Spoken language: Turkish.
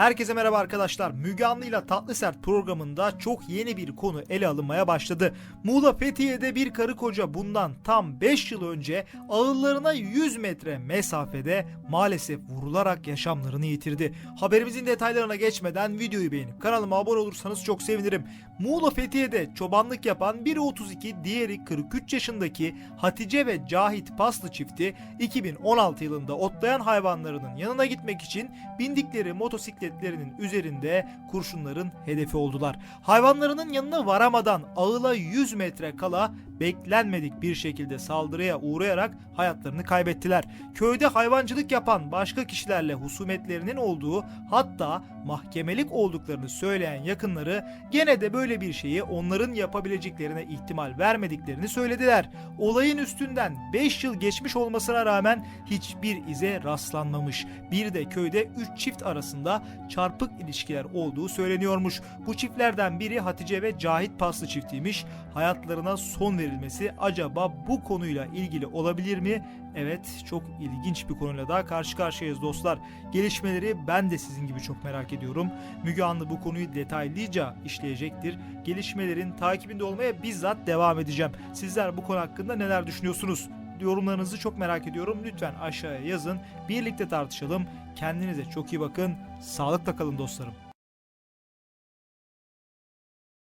Herkese merhaba arkadaşlar. Müge Anlı ile Tatlı Sert programında çok yeni bir konu ele alınmaya başladı. Muğla Fethiye'de bir karı koca bundan tam 5 yıl önce ağıllarına 100 metre mesafede maalesef vurularak yaşamlarını yitirdi. Haberimizin detaylarına geçmeden videoyu beğenip kanalıma abone olursanız çok sevinirim. Muğla Fethiye'de çobanlık yapan biri 32 diğeri 43 yaşındaki Hatice ve Cahit Paslı çifti 2016 yılında otlayan hayvanlarının yanına gitmek için bindikleri motosikletlerinin üzerinde kurşunların hedefi oldular. Hayvanlarının yanına varamadan ağıla 100 metre kala beklenmedik bir şekilde saldırıya uğrayarak hayatlarını kaybettiler. Köyde hayvancılık yapan başka kişilerle husumetlerinin olduğu hatta mahkemelik olduklarını söyleyen yakınları gene de böyle bir şeyi onların yapabileceklerine ihtimal vermediklerini söylediler. Olayın üstünden 5 yıl geçmiş olmasına rağmen hiçbir ize rastlanmamış. Bir de köyde 3 çift arasında çarpık ilişkiler olduğu söyleniyormuş. Bu çiftlerden biri Hatice ve Cahit Paslı çiftiymiş. Hayatlarına son verilmesi acaba bu konuyla ilgili olabilir mi? Evet çok ilginç bir konuyla daha karşı karşıyayız dostlar. Gelişmeleri ben de sizin gibi çok merak ediyorum. Müge Anlı bu konuyu detaylıca işleyecektir. Gelişmelerin takibinde olmaya bizzat devam edeceğim. Sizler bu konu hakkında neler düşünüyorsunuz? Yorumlarınızı çok merak ediyorum. Lütfen aşağıya yazın. Birlikte tartışalım. Kendinize çok iyi bakın. Sağlıkla kalın dostlarım.